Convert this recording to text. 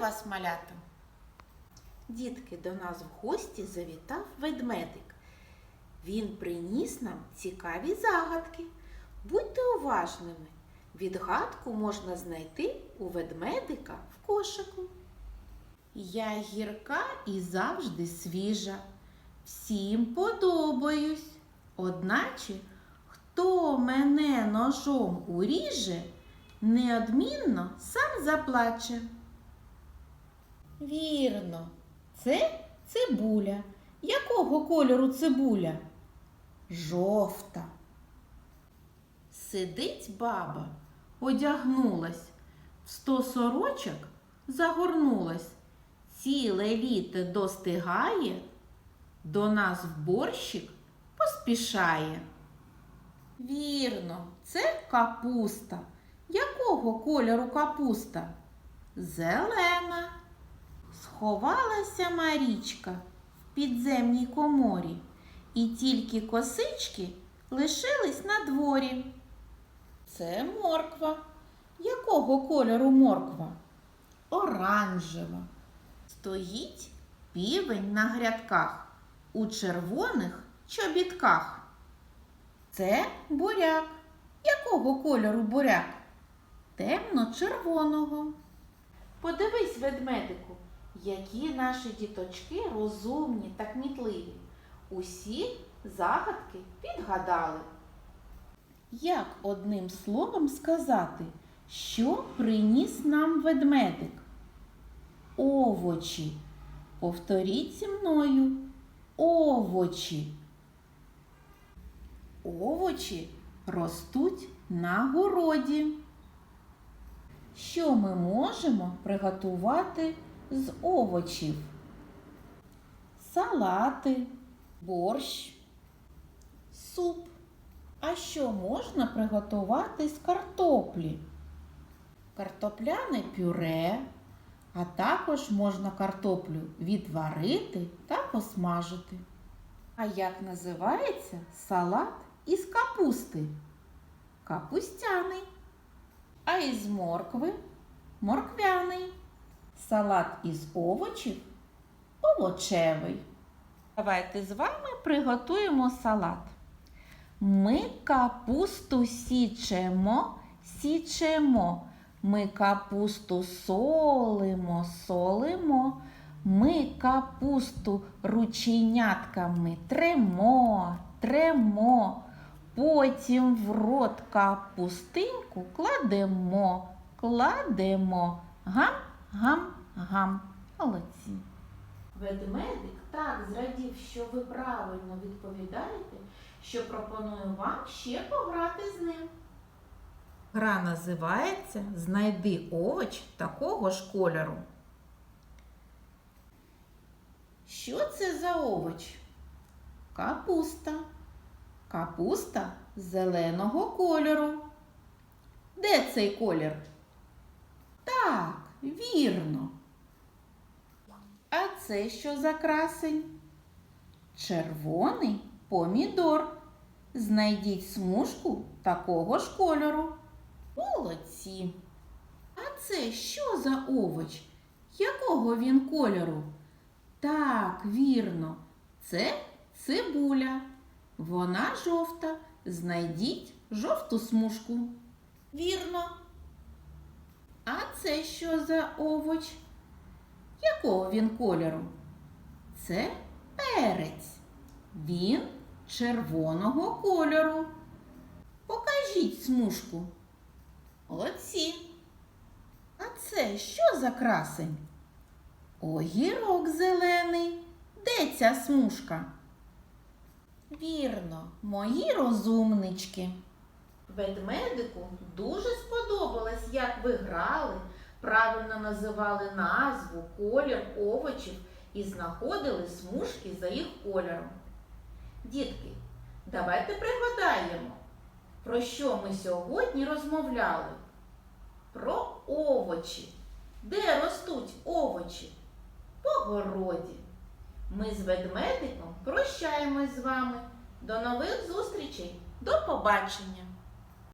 вас, малята! Дітки, до нас в гості завітав ведмедик. Він приніс нам цікаві загадки. Будьте уважними. Відгадку можна знайти у ведмедика в кошику. Я гірка і завжди свіжа. Всім подобаюсь. Одначе, хто мене ножом уріже, неодмінно сам заплаче. Вірно, це цибуля. Якого кольору цибуля? Жовта. Сидить баба, одягнулась, в сто сорочок загорнулась, ціле літо достигає, до нас в борщик поспішає. Вірно, це капуста. Якого кольору капуста? Зелена. Сховалася Марічка в підземній коморі, і тільки косички лишились на дворі. Це морква. Якого кольору морква? Оранжева. Стоїть півень на грядках у червоних чобітках. Це буряк. Якого кольору буряк? Темно-червоного. Подивись, ведмедику, які наші діточки розумні та кмітливі. Усі загадки підгадали. Як одним словом сказати, що приніс нам ведмедик? Овочі. Повторіть зі мною. Овочі. Овочі ростуть на городі. Що ми можемо приготувати з овочів? Салати, борщ, суп. А що можна приготувати з картоплі? Картопляне пюре, а також можна картоплю відварити та посмажити. А як називається салат із капусти? Капустяний. А із моркви морквяний. Салат із овочів овочевий. Давайте з вами приготуємо салат. Ми капусту січемо, січемо. Ми капусту солимо, солимо. Ми капусту рученятками тремо, тремо. Потім в рот капустинку кладемо, кладемо. Гам, гам, гам. Молодці. Ведмедик так зрадів, що ви правильно відповідаєте, що пропоную вам ще пограти з ним. Гра називається Знайди овоч такого ж кольору. Що це за овоч? Капуста. Капуста зеленого кольору. Де цей колір? Так, вірно. А це що за красень? Червоний помідор. Знайдіть смужку такого ж кольору. Молодці. А це що за овоч? Якого він кольору? Так, вірно, це цибуля. Вона жовта. Знайдіть жовту смужку. Вірно. А це що за овоч? Якого він кольору? Це перець. Він червоного кольору. Покажіть смужку. Молодці. А це що за красень? Огірок зелений. Де ця смужка? Вірно, мої розумнички. Ведмедику дуже сподобалось, як ви грали, правильно називали назву, колір овочів і знаходили смужки за їх кольором. Дітки, давайте пригадаємо, про що ми сьогодні розмовляли. Про овочі. Де ростуть овочі? По городі. Ми з ведмедиком прощаємось з вами. До нових зустрічей. До побачення!